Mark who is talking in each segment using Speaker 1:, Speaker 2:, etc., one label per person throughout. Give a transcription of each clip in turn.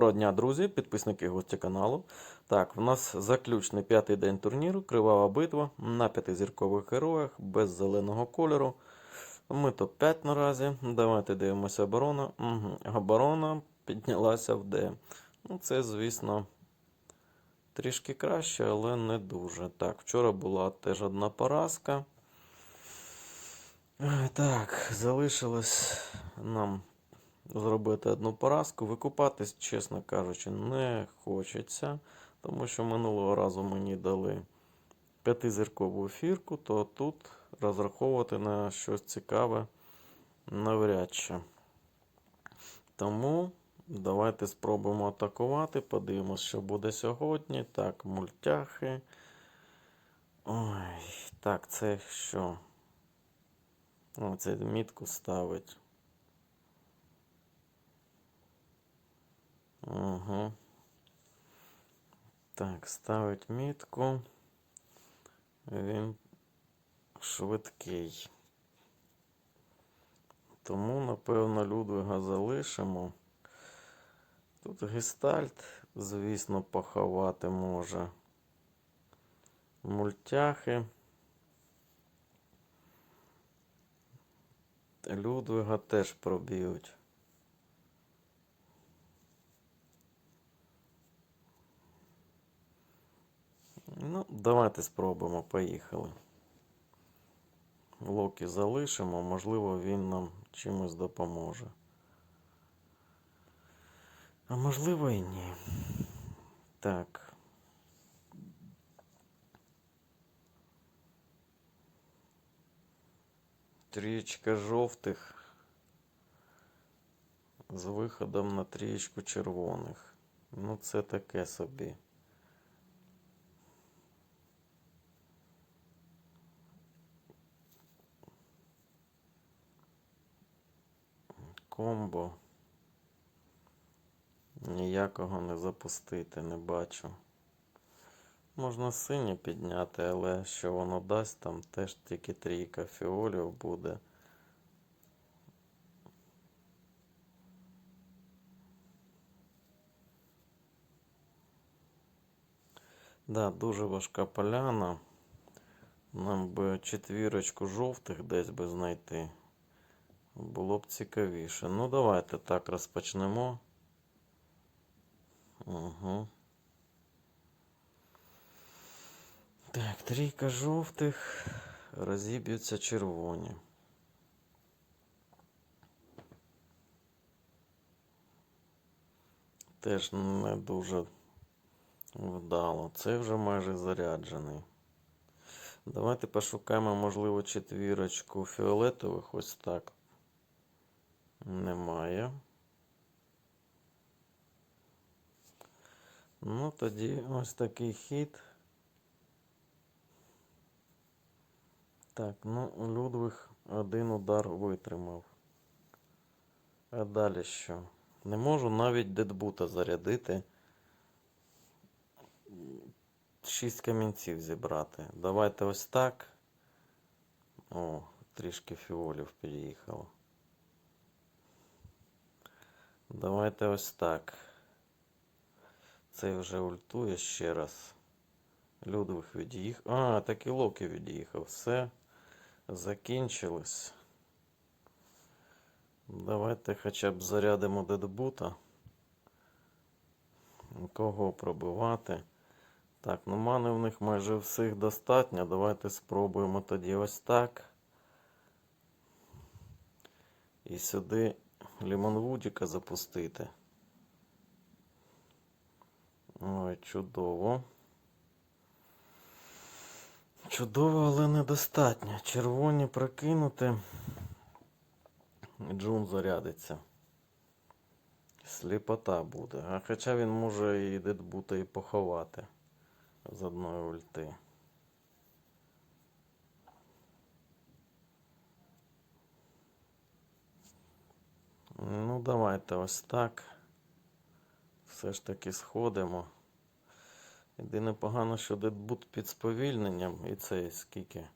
Speaker 1: Доброго дня, друзі, підписники гості каналу. Так, в нас заключний п'ятий день турніру, кривава битва на п'ятизіркових героях без зеленого кольору. Ми топ-5 наразі. Давайте дивимося оборона. Угу. Оборона піднялася в Д. Ну, це, звісно, трішки краще, але не дуже. Так, вчора була теж одна поразка. Так, залишилось нам зробити одну поразку. Викупатись, чесно кажучи, не хочеться, тому що минулого разу мені дали п'ятизіркову ефірку, то тут розраховувати на щось цікаве навряд чи. Тому давайте спробуємо атакувати. Подивимось, що буде сьогодні. Так, мультяхи. Ой, так, це що? О, це мітку ставить. Угу. Так, ставить мітку. Він швидкий. Тому, напевно, Людвига залишимо. Тут гестальт, звісно, поховати може. Мультяхи. Людвига теж проб'ють. Ну, давайте спробуємо, поїхали. Локі залишимо, можливо, він нам чимось допоможе. А можливо і ні. Так. Трієчка жовтих з виходом на трієчку червоних. Ну, це таке собі. Комбо. Ніякого не запустити, не бачу. Можна синє підняти, але що воно дасть, там теж тільки трійка фіолів буде. Да, дуже важка поляна. Нам би четвірочку жовтих десь би знайти. Було б цікавіше. Ну, давайте так розпочнемо. Угу. Так, трійка жовтих. Розіб'ються червоні. Теж не дуже вдало. Це вже майже заряджений. Давайте пошукаємо, можливо, четвірочку фіолетових. Ось так. Немає. Ну, тоді ось такий хід. Так, ну, Людвиг один удар витримав. А далі що? Не можу навіть дедбута зарядити. Шість камінців зібрати. Давайте ось так. О, трішки фіолів під'їхало. Давайте ось так. Цей вже ультує ще раз. Людвиг від'їхав. А, так і Локі від'їхав. Все. Закінчилось. Давайте хоча б зарядимо дедбута. Кого пробивати? Так, ну мани в них майже всіх достатньо. Давайте спробуємо тоді ось так. І сюди Лімонвудіка запустити. Ой, чудово. Чудово, але недостатньо. Червоні прокинути. Джун зарядиться. Сліпота буде. А хоча він може і дедбута і поховати з одної ульти. Ну, давайте ось так. Все ж таки сходимо. Єдине погано, що дедбут під сповільненням. І це скільки?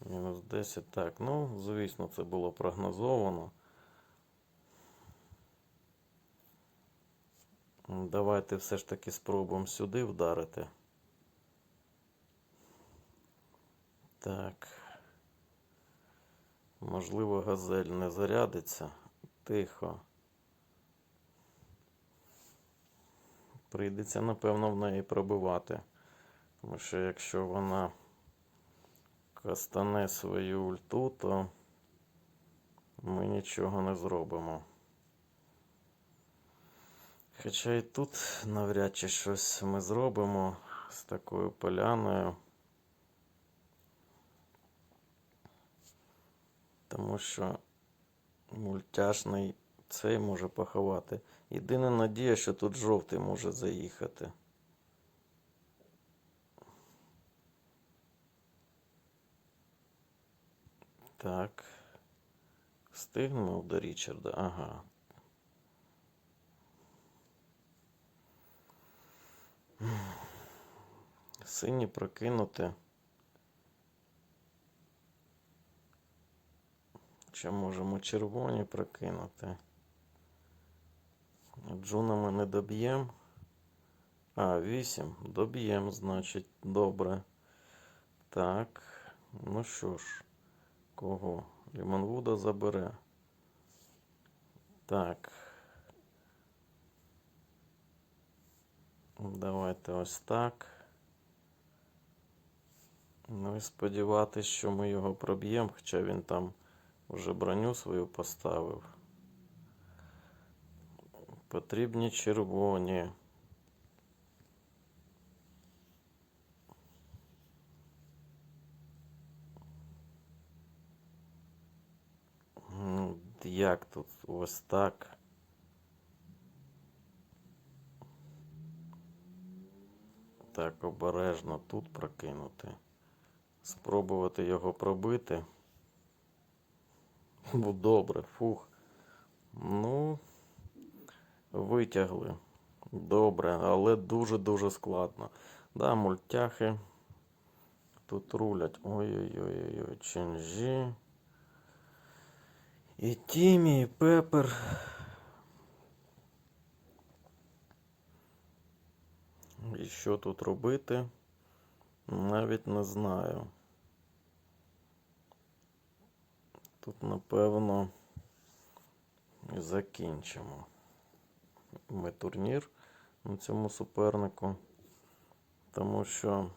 Speaker 1: Мінус 10. Так, ну, звісно, це було прогнозовано. Давайте все ж таки спробуємо сюди вдарити. Так. Можливо, газель не зарядиться. Тихо. Прийдеться, напевно, в неї пробивати. Тому що якщо вона кастане свою ульту, то ми нічого не зробимо. Хоча і тут навряд чи щось ми зробимо з такою поляною. Тому що мультяшний цей може поховати. Єдина надія, що тут жовтий може заїхати. Так. Встигнемо до Річарда. Ага. Сині прокинути. Чи можемо червоні прокинути? Джуна ми не доб'ємо. А, 8. Доб'ємо, значить, добре. Так. Ну що ж, кого? Лімонвуда забере. Так. Давайте ось так. Ну і сподіватися, що ми його проб'ємо, хоча він там вже броню свою поставив. Потрібні червоні. Як тут ось так? Так, обережно тут прокинути. Спробувати його пробити. Ну, добре, фух. Ну, витягли. Добре, але дуже-дуже складно. Да, мультяхи тут рулять. Ой-ой-ой, Ченжі. І Тімі, і Пепер. І що тут робити? Навіть не знаю. Тут, напевно, і закінчимо. Ми турнір на цьому супернику. Тому що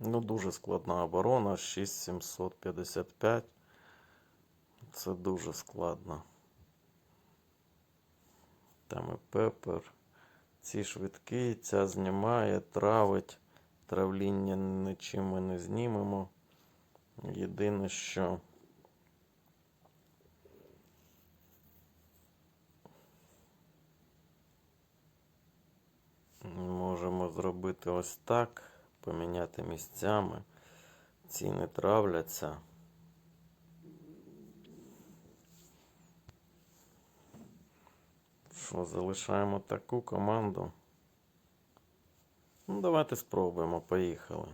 Speaker 1: ну, дуже складна оборона. 6755. Це дуже складно. Там і пепер. Ці швидкі, ця знімає, травить. Травління нічим ми не знімемо. Єдине, що можемо зробити ось так, поміняти місцями. Ці не травляться. Що, залишаємо таку команду? Ну, давайте спробуємо. Поїхали.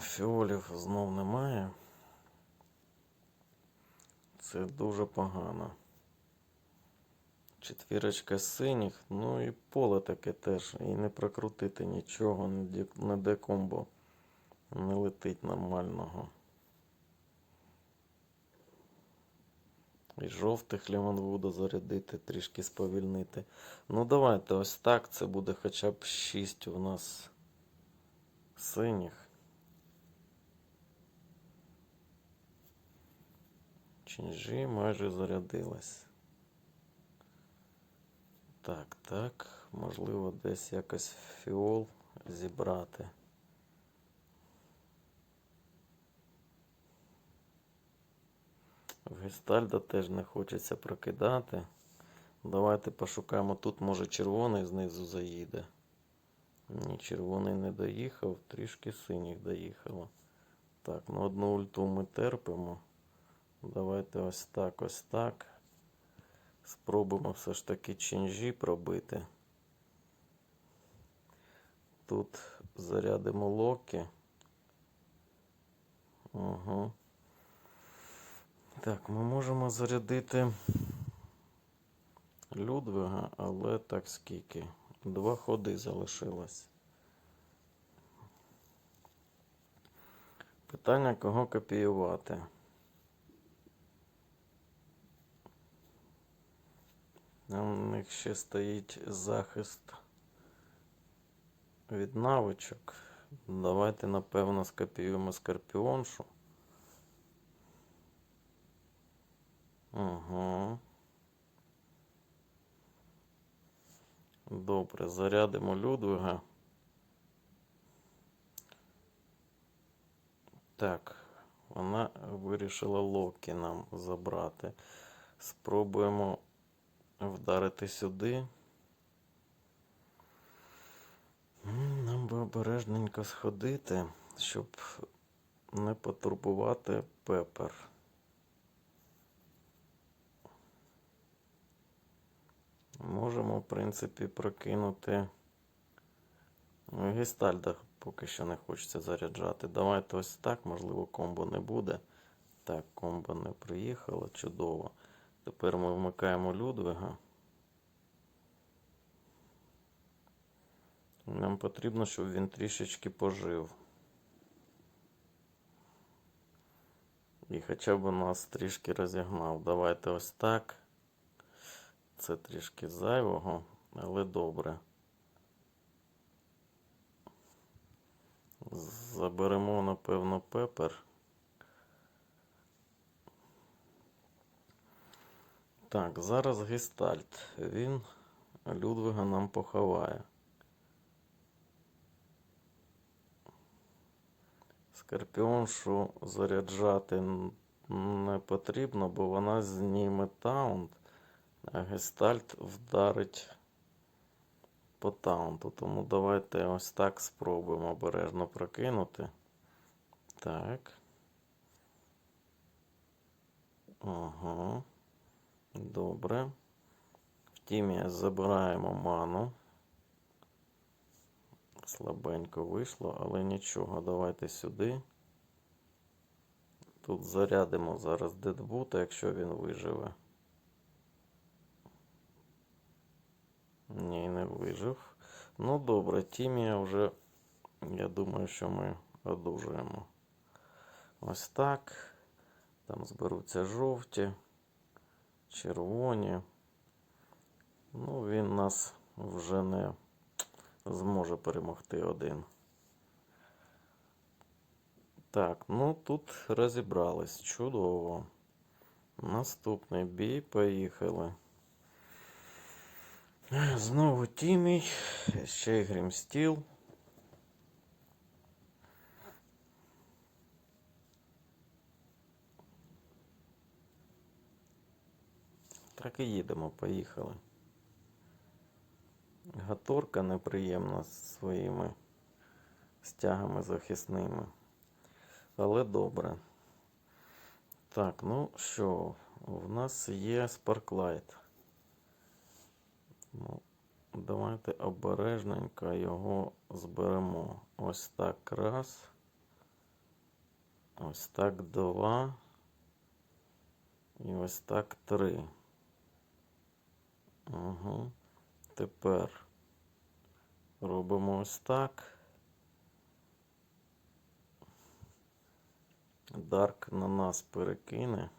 Speaker 1: Фіолів знов немає. Це дуже погано. Четвірочка синіх, ну і поле таке теж. І не прокрутити нічого, не не декомбо. Не летить нормального. І жовтих Лімонвуда зарядити, трішки сповільнити. Ну давайте ось так. Це буде хоча б 6 у нас синіх. Чинжі майже зарядилась. Так, так. Можливо, десь якось фіол зібрати. В Гестальда теж не хочеться прокидати. Давайте пошукаємо. Тут, може, червоний знизу заїде. Ні, червоний не доїхав, трішки синіх доїхало. Так, ну одну ульту ми терпимо. Давайте ось так, ось так. Спробуємо все ж таки чинжі пробити. Тут зарядимо локи. Ага. Так, ми можемо зарядити Людвига, але так скільки? Два ходи залишилось. Питання, кого копіювати. Там у них ще стоїть захист від навичок. Давайте, напевно, скопіюємо скорпіоншу. Угу. Добре, зарядимо Людвига. Так, вона вирішила Локі нам забрати. Спробуємо вдарити сюди. Нам би обережненько сходити, щоб не потурбувати пепер. Можемо, в принципі, прокинути. Ну, Гестальда поки що не хочеться заряджати. Давайте ось так, можливо, комбо не буде. Так, комбо не приїхало, чудово. Тепер ми вмикаємо Людвига. Нам потрібно, щоб він трішечки пожив. І хоча б нас трішки розігнав. Давайте ось так. Це трішки зайвого, але добре. Заберемо, напевно, пепер. Так, зараз гестальт. Він Людвига нам поховає. Скорпіоншу заряджати не потрібно, бо вона зніме таунт, а гестальт вдарить по таунту. Тому давайте ось так спробуємо обережно прокинути. Так. Ага. Добре. В тімі забираємо ману. Слабенько вийшло, але нічого. Давайте сюди. Тут зарядимо зараз дедбута, якщо він виживе. Ні, не вижив. Ну добре, Тімія вже, я думаю, що ми одужуємо. Ось так. Там зберуться жовті, червоні. Ну, він нас вже не зможе перемогти один. Так, ну тут розібрались. Чудово. Наступний бій, поїхали. Знову Тімій, ще й Грімстіл. Так і їдемо, поїхали. Гаторка неприємна з своїми стягами захисними. Але добре. Так, ну що, в нас є Sparklight. Ну, давайте обережненько його зберемо. Ось так раз. Ось так два. І ось так три. Угу. Тепер робимо ось так. Дарк на нас перекине.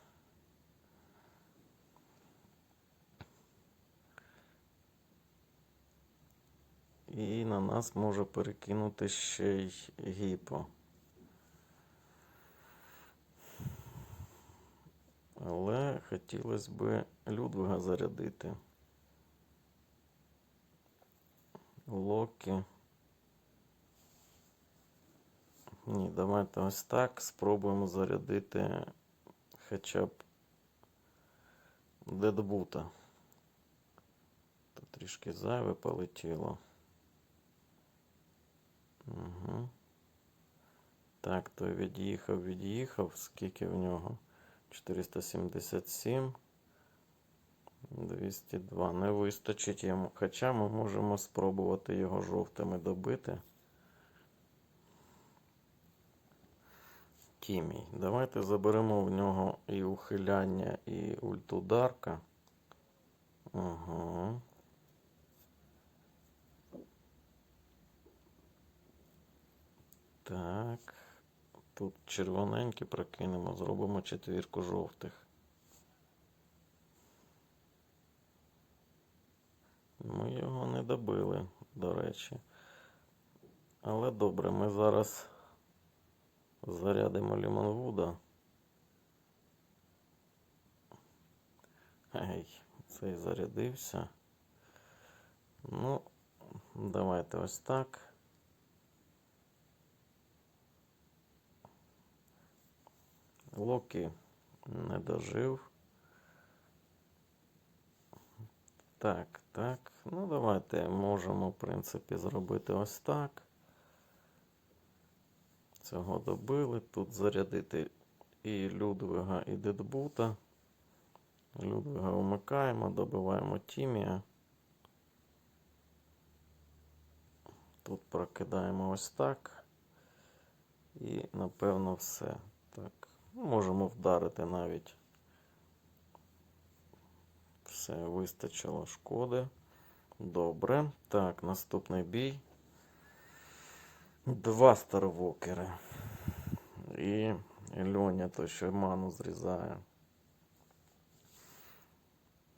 Speaker 1: І на нас може перекинути ще й гіпо. Але хотілося б Людвига зарядити. Локі. Ні, давайте ось так. Спробуємо зарядити хоча б дедбута. Тут трішки зайве полетіло. Угу. Так, то від'їхав, від'їхав. Скільки в нього? 477. 202. Не вистачить йому. Хоча ми можемо спробувати його жовтими добити. Тімій. Давайте заберемо в нього і ухиляння, і ультударка. Угу. Так. Тут червоненькі прокинемо, зробимо четвірку жовтих. Ми його не добили, до речі. Але добре, ми зараз зарядимо Лімонвуда. Ей, цей зарядився. Ну, давайте ось так. Локі не дожив. Так, так. Ну, давайте можемо, в принципі, зробити ось так. Цього добили. Тут зарядити і Людвига, і Дедбута. Людвига вмикаємо, добиваємо Тімія. Тут прокидаємо ось так. І, напевно, все. Так. Ну, Можемо вдарити навіть. Все, вистачило шкоди. Добре. Так, наступний бій. Два старвокери. І Льоня то що ману зрізає.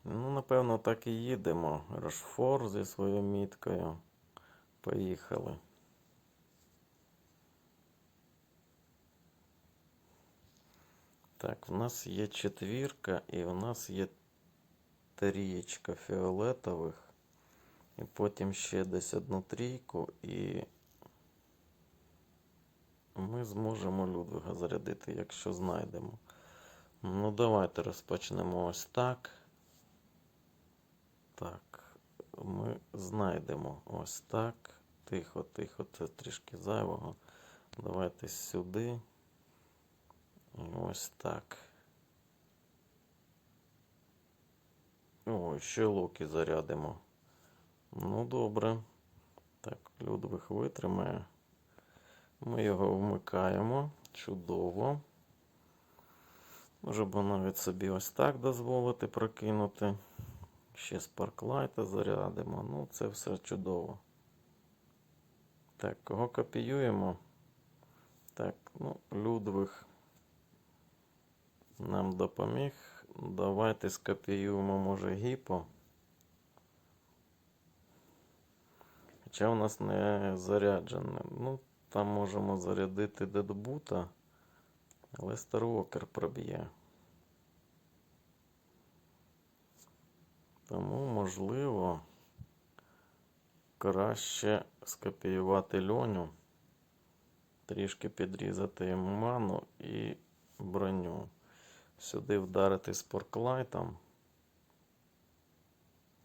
Speaker 1: Ну, напевно, так і їдемо. Рашфор зі своєю міткою. Поїхали. Так, в нас є четвірка і в нас є трієчка фіолетових. І потім ще десь одну трійку, і ми зможемо Людвига зарядити, якщо знайдемо. Ну, давайте розпочнемо ось так. Так, ми знайдемо ось так. Тихо, тихо, це трішки зайвого. Давайте сюди. І ось так. Ой, ще луки зарядимо. Ну, добре. Так, Людвиг витримає. Ми його вмикаємо. Чудово. Можемо навіть собі ось так дозволити прокинути. Ще спарклайта зарядимо. Ну, це все чудово. Так, кого копіюємо? Так, ну, Людвиг нам допоміг. Давайте скопіюємо, може, гіпо. Хоча у нас не заряджене. Ну, там можемо зарядити дедбута, але Старвокер проб'є. Тому, можливо, краще скопіювати льоню, трішки підрізати ману і броню. Сюди вдарити спорклайтом.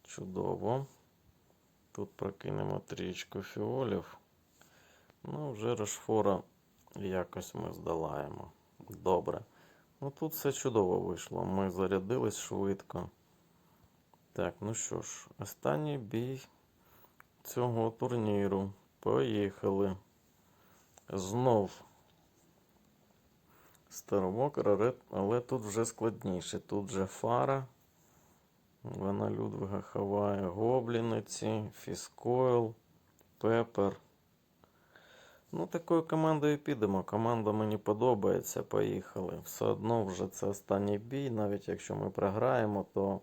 Speaker 1: Чудово. Тут прокинемо трічку фіолів. Ну, вже Рошфора якось ми здолаємо. Добре. Ну тут все чудово вийшло. Ми зарядились швидко. Так, ну що ж, останній бій цього турніру. Поїхали. Знов Старомокер, але тут вже складніше. Тут вже фара. Вона Людвига ховає гобліниці, фіскойл, пепер. Ну, такою командою підемо. Команда мені подобається. Поїхали. Все одно вже це останній бій. Навіть якщо ми програємо, то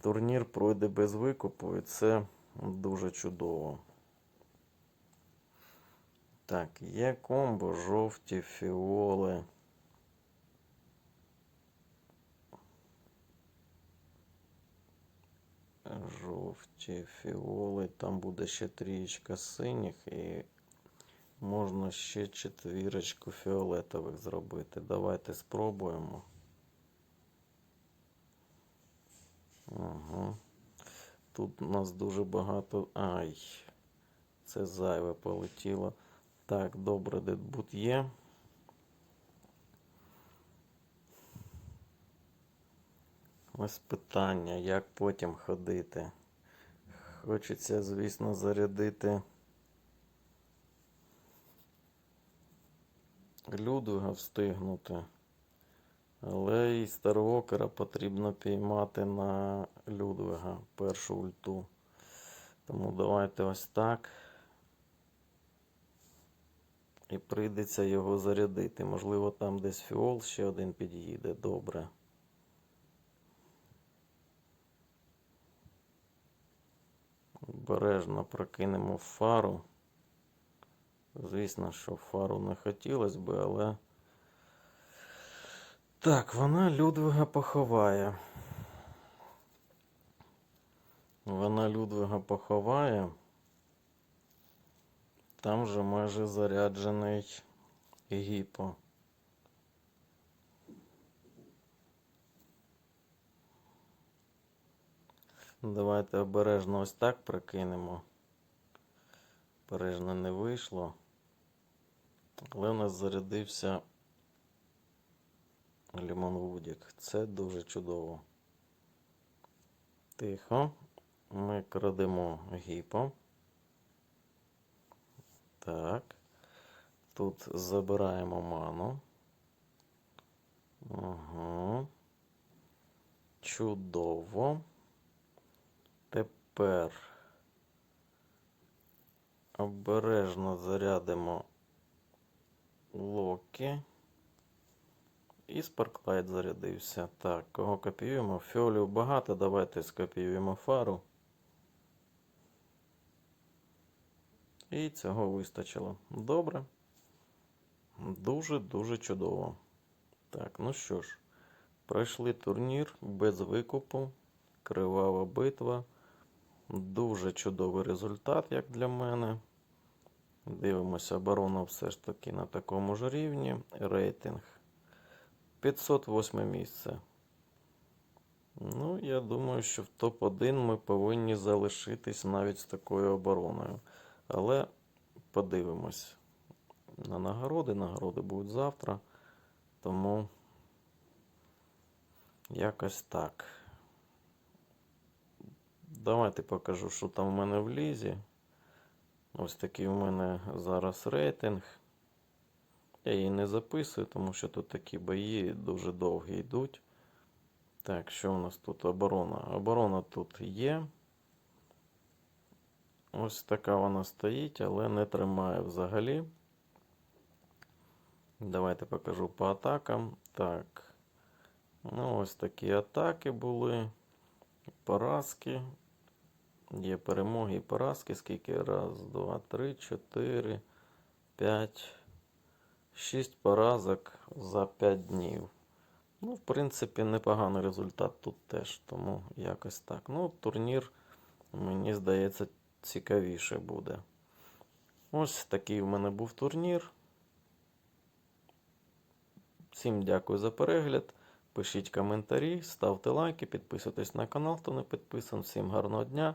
Speaker 1: турнір пройде без викупу, і це дуже чудово. Так, є комбо, жовті, фіоли. Жовті фіоли. Там буде ще трієчка синіх і можна ще четвірочку фіолетових зробити. Давайте спробуємо. Угу. Тут у нас дуже багато. Ай, це зайве полетіло. Так, добре, дедбут є. Ось питання, як потім ходити. Хочеться, звісно, зарядити Людвига встигнути. Але і Старвокера потрібно піймати на Людвига першу ульту. Тому давайте ось так. І прийдеться його зарядити. Можливо, там десь фіол ще один під'їде. Добре. Обережно прокинемо фару. Звісно, що фару не хотілося би, але. Так, вона Людвига поховає. Вона Людвига поховає. Там же майже заряджений гіпо. Давайте обережно ось так прокинемо. Обережно не вийшло. Але у нас зарядився Лімон Вудік. Це дуже чудово. Тихо. Ми крадемо гіпо. Так. Тут забираємо ману. Угу. Чудово. Тепер обережно зарядимо Локі. І Спарклайт зарядився. Так, кого копіюємо? Фіолів багато. Давайте скопіюємо фару. І цього вистачило. Добре. Дуже-дуже чудово. Так, ну що ж, пройшли турнір без викупу. Кривава битва. Дуже чудовий результат, як для мене. Дивимося, оборона все ж таки на такому ж рівні. Рейтинг 508 місце. Ну, я думаю, що в топ-1 ми повинні залишитись навіть з такою обороною. Але подивимось на нагороди. Нагороди будуть завтра. Тому якось так. Давайте покажу, що там в мене в лізі. Ось такий у мене зараз рейтинг. Я її не записую, тому що тут такі бої дуже довгі йдуть. Так, що у нас тут оборона? Оборона тут є. Ось така вона стоїть, але не тримає взагалі. Давайте покажу по атакам. Так. Ну, ось такі атаки були. Поразки. Є перемоги і поразки. Скільки? Раз, два, три, чотири, п'ять, шість поразок за 5 днів. Ну, в принципі, непоганий результат тут теж. Тому якось так. Ну, турнір, мені здається, цікавіше буде. Ось такий в мене був турнір. Всім дякую за перегляд. Пишіть коментарі, ставте лайки, підписуйтесь на канал, хто не підписан. Всім гарного дня.